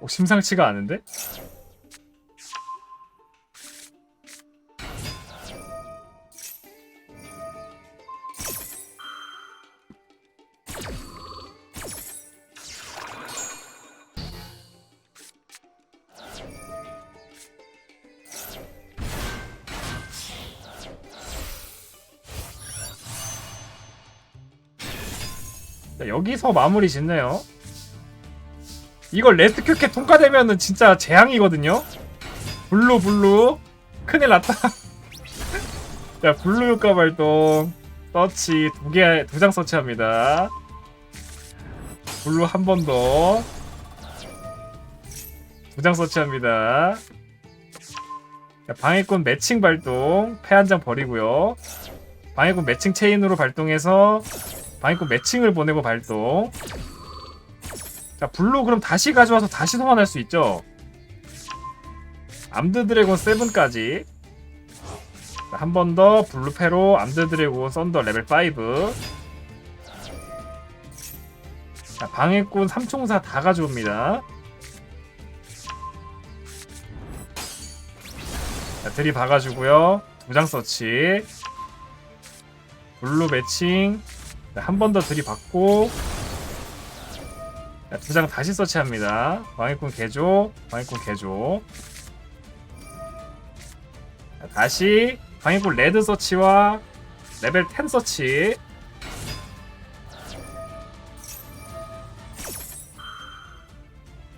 어, 심상치가 않은데? 자, 여기서 마무리 짓네요. 이걸 레스트 큐캐 통과되면은 진짜 재앙이거든요. 블루 블루 큰일 났다. 자 블루 효과 발동 서치 두개 두 장 서치합니다. 블루 한 번 더. 두 장 서치합니다. 자, 방해꾼 매칭 발동 패 한 장 버리고요. 방해꾼 매칭 체인으로 발동해서 방해꾼 매칭을 보내고 발동. 자 블루 그럼 다시 가져와서 다시 소환할 수 있죠? 암드 드래곤 7까지. 한 번 더 블루페로 암드 드래곤 썬더 레벨 5 자, 방해꾼 삼총사 다 가져옵니다. 자 들이 박아주고요. 두 장 서치. 블루 매칭. 한 번 더 들이받고 두 장 다시 서치합니다. 방해꾼 개조, 방해꾼 개조. 자, 다시 방해꾼 레드 서치와 레벨 10 서치.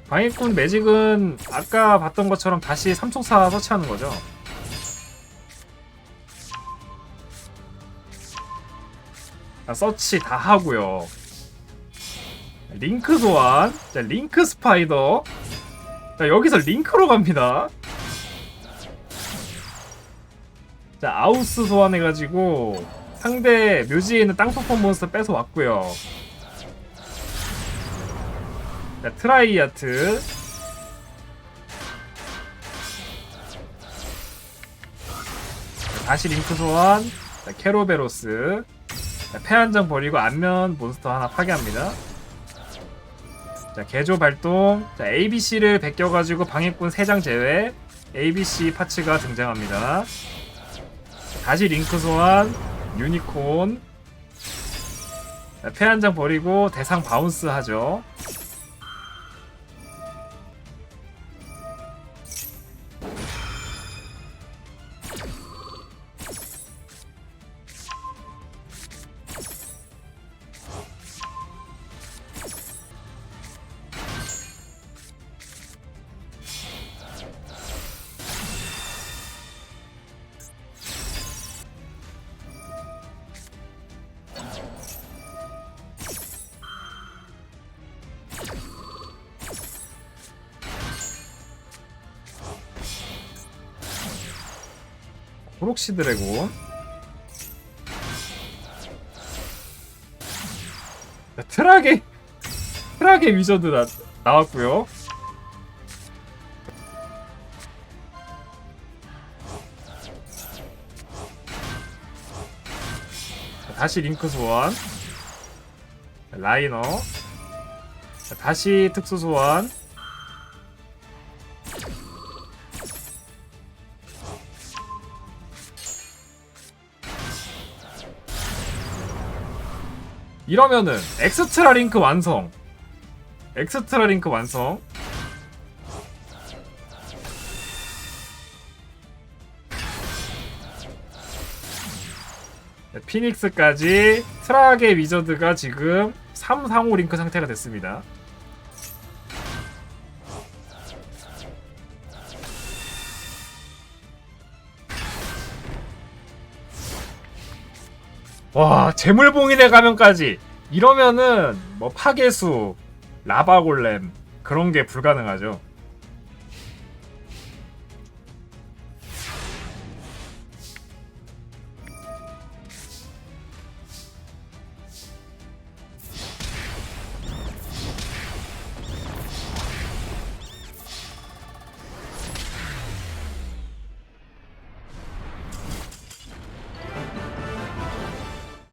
방해꾼 매직은 아까 봤던 것처럼 다시 삼총사 서치하는 거죠. 자, 서치 다 하고요. 링크 소환. 자, 링크 스파이더. 자, 여기서 링크로 갑니다. 자, 아우스 소환해가지고 상대 묘지에 있는 땅속폰 몬스터 뺏어 왔고요. 자, 트라이아트. 자, 다시 링크 소환. 자, 캐로베로스. 패한 장 버리고 안면 몬스터 하나 파괴합니다. 자 개조 발동. 자 ABC를 베껴가지고 방해꾼 3장 제외. ABC 파츠가 등장합니다. 다시 링크 소환. 유니콘. 패한 장 버리고 대상 바운스 하죠 호록시 드래곤. 자, 트라게 트라게 위저드 나, 나왔고요. 자, 다시 링크 소환. 자, 라이너. 자, 다시 특수 소환 이러면은 엑스트라 링크 완성. 엑스트라 링크 완성. 네, 피닉스까지 트락의 위저드가 지금 3 상호 링크 상태가 됐습니다. 와 재물봉인의 가면까지. 이러면은 뭐 파괴수 라바골렘 그런 게 불가능하죠